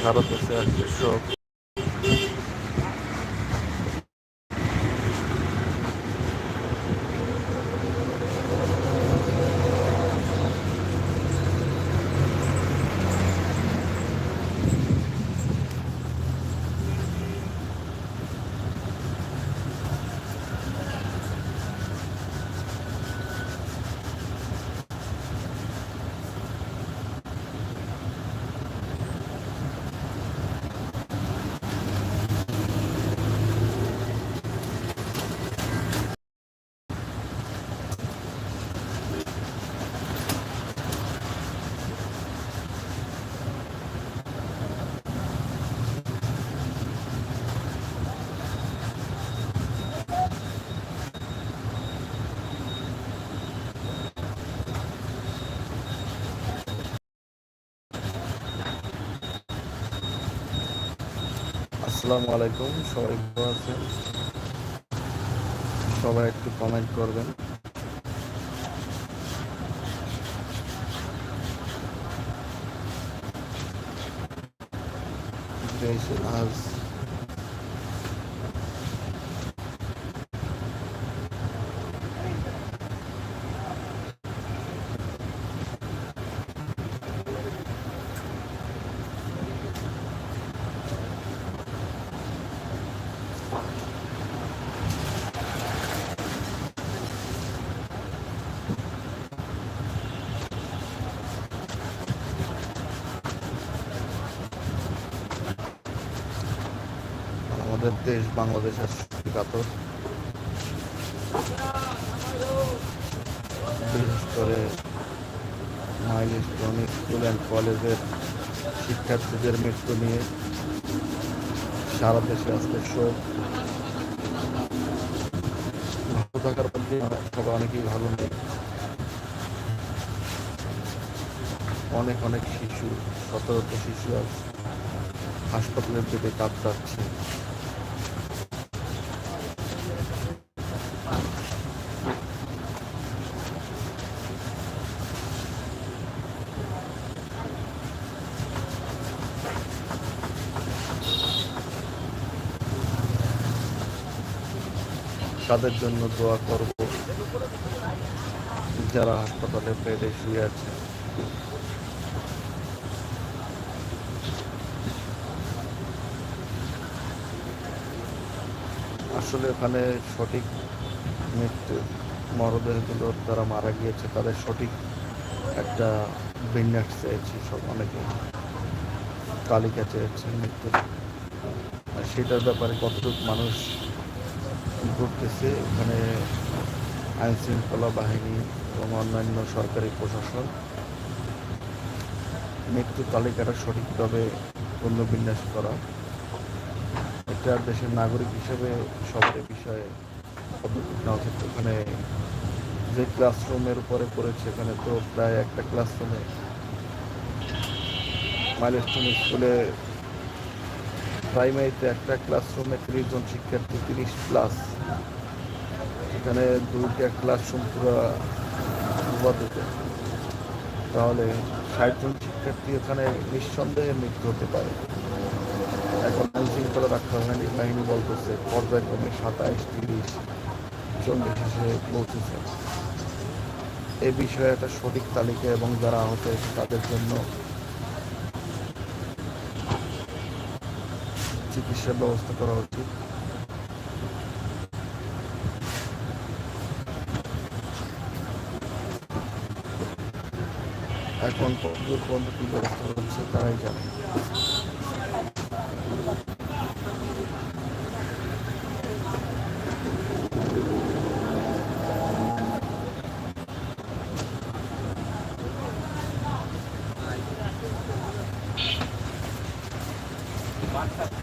সারা দেশে আজকে আসসালামু আলাইকুম সবাই ভালো আছেন? সবাই একটু কমেন্ট করবেন। আজ আমাদের দেশ বাংলাদেশের কাতর। বিশেষ করে মাইল স্টোন স্কুল অ্যান্ড কলেজের শিক্ষার্থীদের মৃত্যু নিয়ে সারা দেশে আজকে শোক। ভালো থাকার মধ্যে সবাই অনেকেই ভালো নেই। অনেক অনেক শিশু, সতেরোটা শিশু আজ হাসপাতালের দিকে কাঁপতাচ্ছে তাদের জন্য দোয়া করব। যারা হাসপাতালে বেডে শুয়ে আছে। আসলে ওখানে সঠিক মৃত্যু মরদেহগুলো তারা মারা গিয়েছে, তাদের সঠিক একটা বিন্যাস চেয়েছি সব অনেকে। তালিকা চেয়েছে মৃত্যু আর সেটার ব্যাপারে কতটুকু মানুষ ঘুরতেছে। ওখানে আইন শৃঙ্খলা বাহিনী এবং অন্যান্য সরকারি প্রশাসন মৃত্যু তালিকাটা সঠিকভাবে পুনর্বিন্যাস করা। একটা দেশের নাগরিক হিসেবে সবার বিষয়ে পদক্ষেপ নেওয়া উচিত। ওখানে যে ক্লাসরুমের উপরে পড়েছে এখানে তো প্রায় একটা ক্লাসরুমে মাইলস্টোন স্কুলে প্রাইমারিতে একটা ক্লাসরুমে তিরিশ জন শিক্ষার্থী, তিরিশ প্লাস এখানে দুইটা ক্লাসরুম পুরো ডুবাতে তাহলে ষাট জন শিক্ষার্থী এখানে নিঃসন্দেহে মৃত্যু হতে পারে। এখন আইন শৃঙ্খলা বাহিনী বলতেছে, পর্যায়ক্রমে সাতাইশ, তিরিশ চল্লিশ এসে পৌঁছেছে। এ বিষয়ে একটা সঠিক তালিকা এবং যারা আহত তাদের জন্য চিকিৎসার ব্যবস্থা করা উচিত এখন দূর পর্যন্ত কি ব্যবস্থা হচ্ছে তারাই জানে বাচ্চা